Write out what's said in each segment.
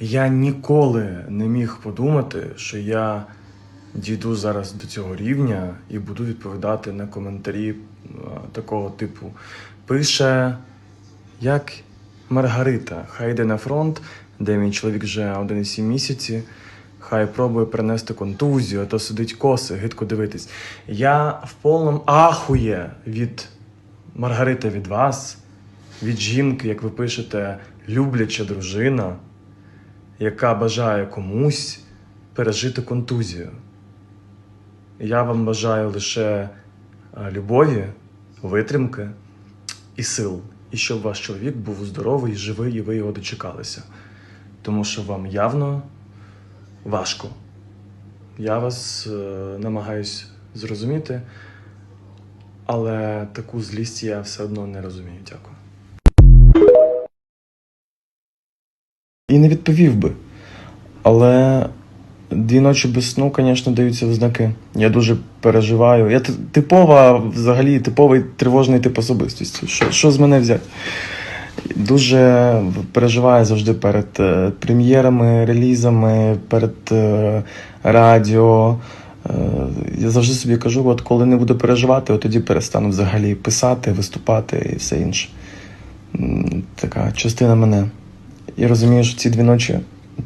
Я ніколи не міг подумати, що я дійду зараз до цього рівня і буду відповідати на коментарі е, такого типу. Пише, як Маргарита, хай йде на фронт, де мій чоловік вже 1,7 місяці. Хай пробує перенести контузію, а то сидить коси, гидко дивитись. Я в повному ахує від Маргарити від вас, від жінки, як ви пишете, любляча дружина, яка бажає комусь пережити контузію. Я вам бажаю лише е, любові, витримки і сил. І щоб ваш чоловік був здоровий, живий, і ви його дочекалися. Тому що вам явно важко. Я вас е, намагаюсь зрозуміти, але таку злість я все одно не розумію. Дякую. І не відповів би. Але дві ночі без сну, звісно, даються в. Я дуже переживаю. Я типова, взагалі, типовий тривожний тип особистості. Що, що з мене взяти? Дуже переживаю завжди перед е, прем'єрами, релізами, перед е, радіо. Е, я завжди собі кажу, от коли не буду переживати, от тоді перестану взагалі писати, виступати і все інше. Така частина мене. Я розумію, що ці дві ночі,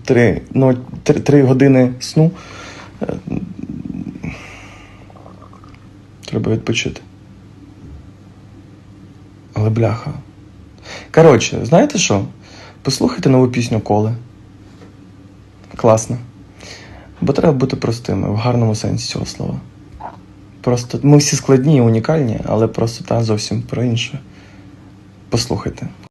три, ну, три, три години сну. е, Треба відпочити. Але бляха. Коротше, знаєте що? Послухайте нову пісню Коли. Класно. Бо треба бути простими в гарному сенсі цього слова. Просто ми всі складні і унікальні, але просто та зовсім про інше. Послухайте.